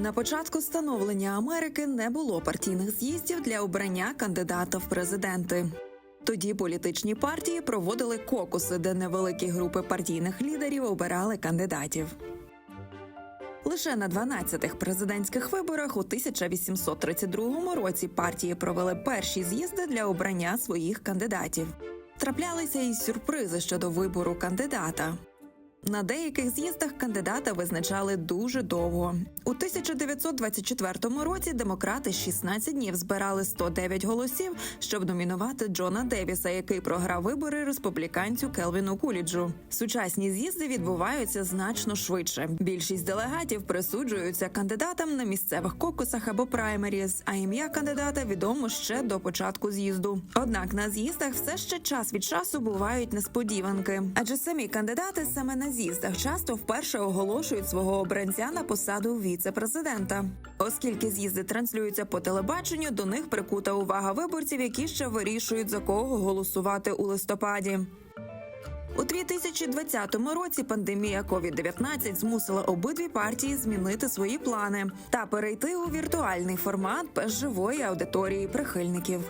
На початку становлення Америки не було партійних з'їздів для обрання кандидата в президенти. Тоді політичні партії проводили кокуси, де невеликі групи партійних лідерів обирали кандидатів. Лише на 12-х президентських виборах у 1832 році партії провели перші з'їзди для обрання своїх кандидатів. Траплялися і сюрпризи щодо вибору кандидата. На деяких з'їздах кандидата визначали дуже довго. У 1924 році демократи 16 днів збирали 109 голосів, щоб номінувати Джона Девіса, який програв вибори республіканцю Келвіну Куліджу. Сучасні з'їзди відбуваються значно швидше. Більшість делегатів присуджуються кандидатам на місцевих кокусах або праймеріз, а ім'я кандидата відомо ще до початку з'їзду. Однак на з'їздах все ще час від часу бувають несподіванки, адже самі кандидати саме на з'їздах часто вперше оголошують свого обранця на посаду віце-президента. Оскільки з'їзди транслюються по телебаченню, до них прикута увага виборців, які ще вирішують за кого голосувати у листопаді. У 2020 році пандемія COVID-19 змусила обидві партії змінити свої плани та перейти у віртуальний формат без живої аудиторії прихильників.